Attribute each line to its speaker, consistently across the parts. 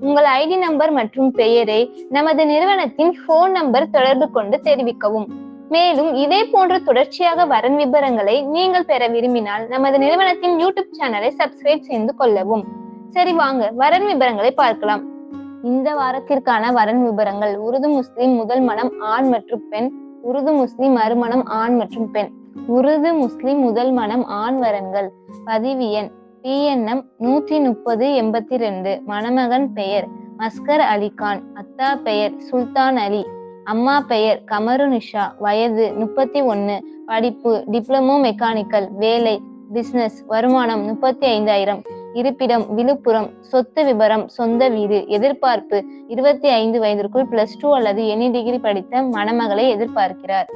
Speaker 1: உங்கள் ID number மற்றும் பெயரை நமது நிறுவனத்தின் போன் நம்பர் தொடர்பு கொண்டு தெரிவிக்கவும். மேலும் இதே போன்ற தொடர்ச்சியாக வரன் விபரங்களை நீங்கள் பெற விரும்பினால் நமது நிறுவனத்தின் யூடியூப் சேனலை சப்ஸ்கிரைப் செய்து கொள்ளவும். சரி வாங்க வரன் விபரங்களை பார்க்கலாம். இந்த வாரத்திற்கான வரன் விபரங்கள் உருது முஸ்லிம் முதல் மனம் ஆண் மற்றும் பெண் உருது முஸ்லிம் மறுமணம் ஆண் மற்றும் பெண். உருது முஸ்லிம் முதல் மனம் ஆண் வரன்கள் பதிவு எண் பிஎன்எம் நூற்றி முப்பது எண்பத்தி ரெண்டு மணமகன் பெயர் மஸ்கர் அலிகான் அத்தா பெயர் சுல்தான் அலி. அம்மா பெயர் கமருனிஷா வயது முப்பத்தி ஒன்று படிப்பு டிப்ளமோ மெக்கானிக்கல். வேலை பிசினஸ். வருமானம் முப்பத்தி ஐந்தாயிரம் இருப்பிடம் விழுப்புரம். சொத்து விபரம் சொந்த வீடு. எதிர்பார்ப்பு இருபத்தி ஐந்து வயதிற்குள் பிளஸ் டூ அல்லது எனி டிகிரி படித்த மணமகளை எதிர்பார்க்கிறார்.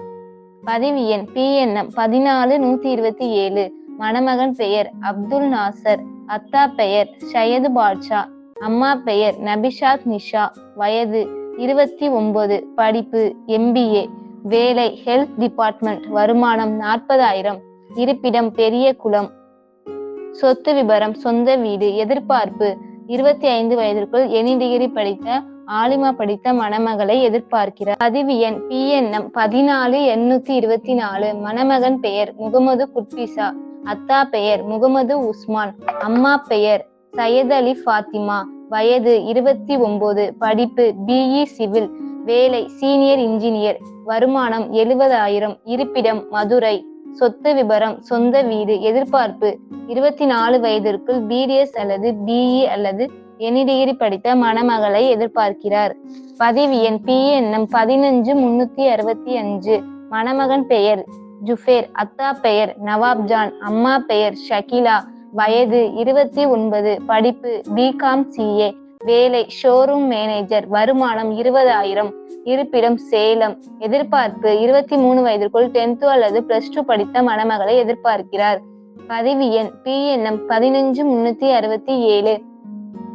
Speaker 1: பதிவு எண். பிஎன்எம் பதினாலு நூத்தி இருபத்தி ஏழு. மணமகன் பெயர் அப்துல் நாசர் அத்தா பெயர் ஷயது பாட்ஷா அம்மா பெயர் நபிஷாத் நிஷா வயது இருபத்தி ஒன்பது படிப்பு எம்பிஏ வேலை ஹெல்த் டிபார்ட்மெண்ட் வருமானம் நாற்பதாயிரம் இருப்பிடம் பெரிய குளம் சொத்து விபரம் சொந்த வீடு எதிர்பார்ப்பு இருபத்தி ஐந்து வயதிற்குள் எனி டிகிரி படித்த ஆலிமா படித்த மணமகளை எதிர்பார்க்கிறார். பதிவு எண் பி பிஎன்எம் பதினாலு எண்ணூத்தி இருபத்தி நாலு மணமகன் பெயர் முகமது குட்பிசா அத்தா பெயர் முகமது உஸ்மான். அம்மா பெயர் சையத் அலி ஃபாத்திமா. வயது இருபத்தி ஒன்பது படிப்பு பிஇ சிவில். வேலை சீனியர் இன்ஜினியர். வருமானம் எழுபதாயிரம். இருப்பிடம் மதுரை. சொத்து விபரம் சொந்த வீடு எதிர்பார்ப்பு இருபத்தி நாலு வயதிற்குள் பிடிஎஸ் அல்லது பிஇ அல்லது எனி டிகிரி படித்த மணமகளை எதிர்பார்க்கிறார். பதிவு எண் பிஎன்எம் பதினஞ்சு முன்னூத்தி அறுபத்தி அஞ்சு. மணமகன் பெயர் ஜுஃபேர் அத்தா பெயர் நவாப்ஜான் அம்மா பெயர் ஷகிலா. வயது இருபத்தி ஒன்பது படிப்பு பிகாம் சிஏ வேலை ஷோரூம் மேனேஜர் வருமானம் இருபதாயிரம். இருப்பிடம் சேலம். எதிர்பார்ப்பு இருபத்தி மூணு வயதிற்குள் டென்த்து அல்லது பிளஸ் டூ படித்த மணமகளை எதிர்பார்க்கிறார். பதிவு எண் பிஎன்எம் பதினஞ்சு முன்னூத்தி அறுபத்தி ஏழு.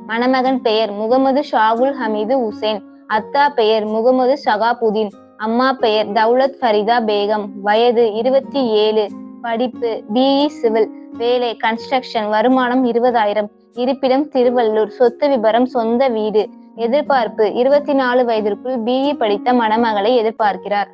Speaker 1: மணமகன் பெயர் முகமது ஷாகுல் ஹமீது உசேன். அத்தா பெயர் முகமது ஷகாபுதீன். அம்மா பெயர் தௌலத் ஃபரிதா பேகம். வயது இருபத்தி ஏழு. படிப்பு பிஇ சிவில். வேலை கன்ஸ்ட்ரக்ஷன் வருமானம் இருபதாயிரம். இருப்பிடம் திருவள்ளூர். சொத்து விபரம் சொந்த வீடு. எதிர்பார்ப்பு இருபத்தி நாலு வயதிற்குள் பிஇ படித்த மணமகளை எதிர்பார்க்கிறார்.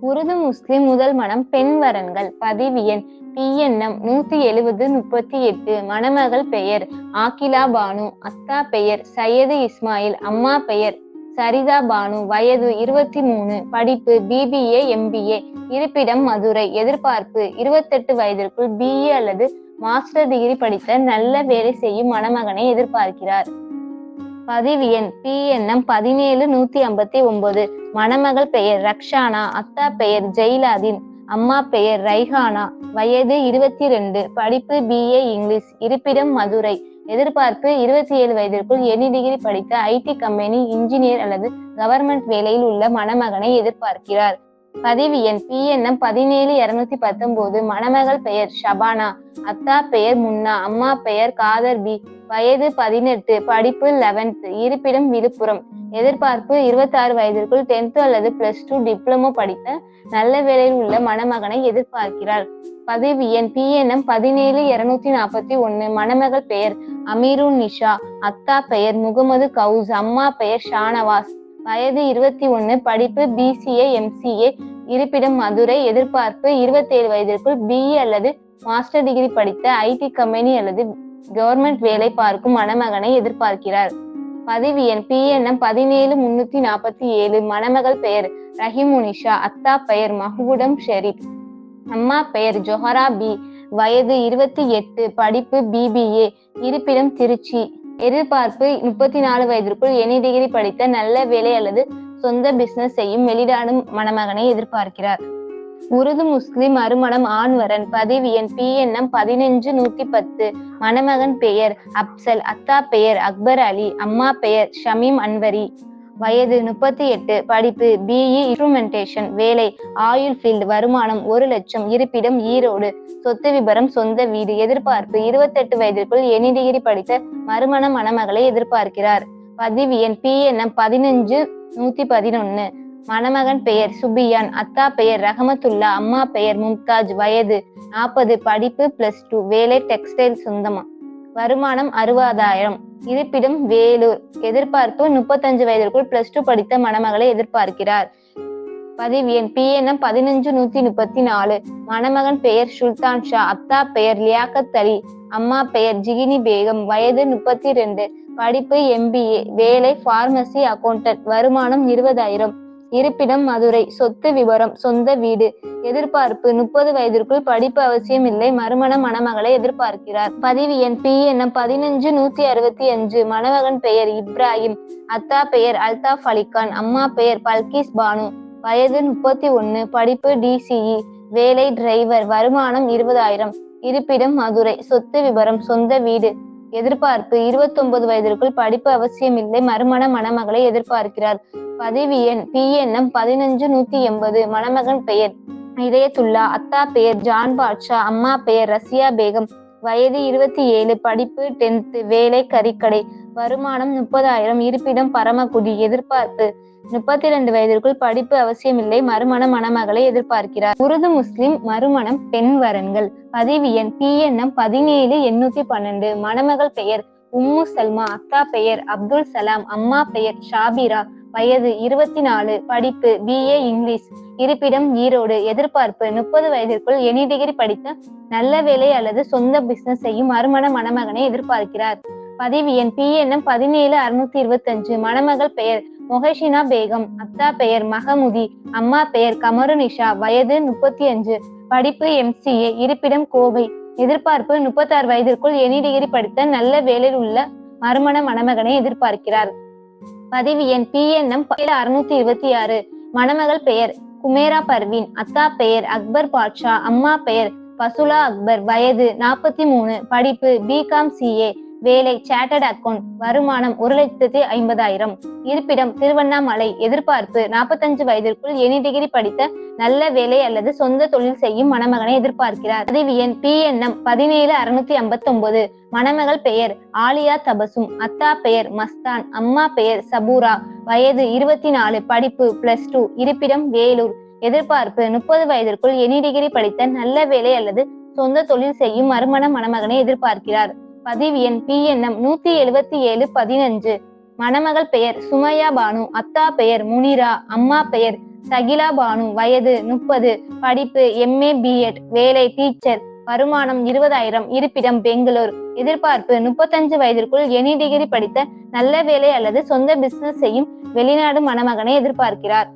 Speaker 1: உருது முஸ்லிம் முதல் மனம் பெண் வரன்கள். பதிவு எண் பிஎன்எம் நூத்தி எழுவது முப்பத்தி எட்டு. மணமகள் பெயர் ஆக்கிலா பானு. அத்தா பெயர் சையது இஸ்மாயில். அம்மா பெயர் சரிதா பானு வயது இருபத்தி மூணு படிப்பு பிபிஏ எம்பிஏ இருப்பிடம் மதுரை எதிர்பார்ப்பு இருபத்தெட்டு வயதிற்குள் பிஇ அல்லது மாஸ்டர் டிகிரி படித்த நல்ல வேலை செய்யும் மணமகனை எதிர்பார்க்கிறார். பதிவு எண் பிஎன்எம் பதினேழு நூத்தி ஐம்பத்தி ஒன்பது. மணமகள் பெயர் ரக்ஷானா அத்தா பெயர் ஜெயிலாதீன் அம்மா பெயர் ரைஹானா. வயது இருபத்தி ரெண்டு படிப்பு பிஏ இங்கிலீஷ் இருப்பிடம் மதுரை எதிர்பார்ப்பு இருபத்தி ஏழு வயதிற்குள் எனி டிகிரி படித்த ஐடி கம்பெனி இன்ஜினியர் அல்லது கவர்மெண்ட் வேலையில் உள்ள மணமகனை எதிர்பார்க்கிறார். பதிவு எண் பிஎன்எம் பதினேழு இருநூத்தி பத்தொன்பது. மணமகள் பெயர் ஷபானா. அத்தா பெயர் முன்னா. அம்மா பெயர் காதர் பி. வயது பதினெட்டு. படிப்பு லெவன்த் இருப்பிடம் விழுப்புரம். எதிர்பார்ப்பு இருபத்தி ஆறு வயதிற்குள் டென்த் அல்லது பிளஸ் டூ டிப்ளமோ படித்த நல்ல வேலையில் உள்ள மணமகனை எதிர்பார்க்கிறார் பதிவு எண் பிஎன்எம் பதினேழு இருநூத்தி நாற்பத்தி ஒன்னு. மணமகள் பெயர் அமீருன் நிஷா. அத்தா பெயர் முகமது கவுஸ். அம்மா பெயர் ஷானவாஸ். வயது இருபத்தி ஒன்னு படிப்பு பிசிஏ எம்சிஏ இருப்பிடம் மதுரை எதிர்பார்ப்பு இருபத்தேழு வயதிற்குள் பிஇ அல்லது மாஸ்டர் டிகிரி படித்த ஐடி கம்பெனி அல்லது கவர்மெண்ட் வேலை பார்க்கும் மணமகனை எதிர்பார்க்கிறார். பதிவு எண் பிஎன்எம் பதினேழு முன்னூத்தி நாற்பத்தி ஏழு. மணமகள் பெயர் ரஹிமுனிஷா அத்தா பெயர் மஹூடம் ஷெரீப். அம்மா பெயர் ஜொஹரா பி. வயது இருபத்தி எட்டு படிப்பு பிபிஏ இருப்பிடம் திருச்சி. எதிர்பார்ப்பு முப்பத்தி நாலு வயதிற்குள் எனி டிகிரி படித்த நல்ல வேலை அல்லது சொந்த பிசினஸ் செய்யும் வெளிநாடும் மணமகனை எதிர்பார்க்கிறார். உருது முஸ்லிம் மறுமணம் ஆண்வரன் பதிவு எண் பிஎன்எம் பதினஞ்சு நூத்தி பத்து மணமகன் பெயர் அப்சல் அத்தா பெயர் அக்பர் அலி அம்மா பெயர் ஷமீம் அன்வரி. வயது முப்பத்தி எட்டு படிப்பு பிஇ இன்ஸ்ட்ருமெண்டேஷன் வேலை ஆயுள் ஃபீல்டு வருமானம் ஒரு லட்சம் இருப்பிடம் ஈரோடு. சொத்து விபரம் சொந்த வீடு எதிர்பார்ப்பு இருபத்தெட்டு வயதிற்குள் எனி டிகிரி படித்த மறுமண மணமகளை எதிர்பார்க்கிறார். பதிவு எண் பிஎன்எம் பதினஞ்சு நூத்தி பதினொன்னு. மணமகன் பெயர் சுபியான். அத்தா பெயர் ரஹமத்துல்லா. அம்மா பெயர் மும்தாஜ். வயது நாற்பது படிப்பு பிளஸ் டூ வேலை டெக்ஸ்டைல் சொந்தமா? வருமானம் அறுபதாயிரம். இருப்பிடம் வேலூர் எதிர்பார்ப்பு முப்பத்தஞ்சு வயதிற்குள் பிளஸ் டூ படித்த மணமகளை எதிர்பார்க்கிறார். பதிவு எண் பிஎன்எம் பதினஞ்சு நூத்தி முப்பத்தி நாலு. மணமகன் பெயர் சுல்தான் ஷா அத்தா பெயர் லியாக்கத் அலி அம்மா பெயர் ஜிகினி பேகம் வயது முப்பத்தி ரெண்டு. படிப்பு எம்பிஏ வேலை பார்மசி அக்கௌண்டன்ட் வருமானம் இருபதாயிரம். இருப்பிடம் மதுரை சொத்து விவரம் சொந்த வீடு எதிர்பார்ப்பு முப்பது வயதிற்குள் படிப்பு அவசியம் இல்லை மறுமண மணமகளை எதிர்பார்க்கிறார். பதிவு எண் பி எண்ணம் பதினஞ்சு நூத்தி அறுபத்தி அஞ்சு மணமகன் பெயர் இப்ராஹிம் அத்தா பெயர் அல்தாப் அலிகான் அம்மா பெயர் பல்கிஸ் பானு வயது முப்பத்தி ஒன்னு படிப்பு டிசிஇ வேலை டிரைவர் வருமானம் இருபதாயிரம். இருப்பிடம் மதுரை சொத்து விவரம் சொந்த வீடு எதிர்பார்ப்பு இருபத்தி ஒன்பது வயதிற்குள் படிப்பு அவசியம் இல்லை மறுமண மணமகளை எதிர்பார்க்கிறார். பதிவு எண் பிஎன்எம் பதினஞ்சு நூத்தி எண்பது. மணமகன் பெயர் இதயத்துல்லா. அத்தா பெயர் ஜான் பாட்ஷா. அம்மா பெயர் ரசியா பேகம். வயது இருபத்தி ஏழு. படிப்பு டென்த் வேலை கறிக்கடை. வருமானம் முப்பதாயிரம். இருப்பிடம் பரமக்குடி. எதிர்பார்ப்பு முப்பத்தி ரெண்டு வயதிற்குள் படிப்பு அவசியமில்லை. மறுமண மணமகளை எதிர்பார்க்கிறார். உருது முஸ்லிம் மறுமணம் பெண் வரன்கள். பதிவு எண் பிஎன்எம் பதினேழு எண்ணூத்தி பன்னெண்டு. மணமகள் பெயர் உம்மு சல்மா. அக்கா பெயர் அப்துல் சலாம். அம்மா பெயர் ஷாபிரா. வயது இருபத்தி நாலு படிப்பு பிஏ இங்கிலீஷ். இருப்பிடம் ஈரோடு. எதிர்பார்ப்பு முப்பது வயதிற்குள் எனி டிகிரி படித்த நல்ல வேலை அல்லது சொந்த பிசினஸ் செய்யும் மறுமண மணமகனை எதிர்பார்க்கிறார். பதிவு எண் பிஎன்எம் பதினேழு அறுநூத்தி இருபத்தி அஞ்சு மணமகள் பெயர் மொஹஷினா பேகம். அத்தா பெயர் மஹமுதி அம்மா பெயர் கமருனிஷா. வயது முப்பத்தி அஞ்சு படிப்பு எம்சிஏ இருப்பிடம் கோவை. எதிர்பார்ப்பு முப்பத்தாறு வயதிற்குள் எனி டிகிரி படித்த நல்ல வேலையில் உள்ள மறுமண மணமகனை எதிர்பார்க்கிறார். பதிவு எண் பிஎன்எம் அறுநூத்தி இருபத்தி ஆறு. மணமகள் பெயர் குமேரா பர்வீன். அத்தா பெயர் அக்பர் பாட்ஷா. அம்மா பெயர் பசுலா அக்பர். வயது நாற்பத்தி மூணு. படிப்பு பிகாம் சிஏ வேலை சார்ட்டர்ட் அக்கவுண்ட் வருமானம் ஒரு லட்சத்தி ஐம்பதாயிரம். இருப்பிடம் திருவண்ணாமலை எதிர்பார்ப்பு நாற்பத்தஞ்சு வயதிற்குள் எனி டிகிரி படித்த நல்ல வேலை அல்லது சொந்த தொழில் செய்யும் மணமகனை எதிர்பார்க்கிறார். பதிவு எண் பிஎன்எம் பதினேழு அறுநூத்தி ஐம்பத்தி ஒன்பது மணமகள் பெயர் ஆலியா தபசும். அத்தா பெயர் மஸ்தான். அம்மா பெயர் சபூரா. வயது இருபத்தி நாலு படிப்பு பிளஸ் டூ இருப்பிடம் வேலூர். எதிர்பார்ப்பு முப்பது வயதிற்குள் எனி டிகிரி படித்த நல்ல வேலை அல்லது சொந்த தொழில் செய்யும் மறுமண மணமகனை எதிர்பார்க்கிறார். பதிவு எண் பிஎன்எம் நூத்தி எழுபத்தி ஏழு பதினஞ்சு. மணமகள் பெயர் சுமையா பானு அத்தா பெயர் முனிரா அம்மா பெயர் சகிலா பானு வயது முப்பது. படிப்பு எம்ஏ பிஎட் வேலை டீச்சர். வருமானம் இருபதாயிரம் இருப்பிடம் பெங்களூர். எதிர்பார்ப்பு முப்பத்தஞ்சு வயதிற்குள் எனி டிகிரி படித்த நல்ல வேலை அல்லது சொந்த பிசினஸ் செய்யும் வெளிநாடு மணமகனை எதிர்பார்க்கிறார்.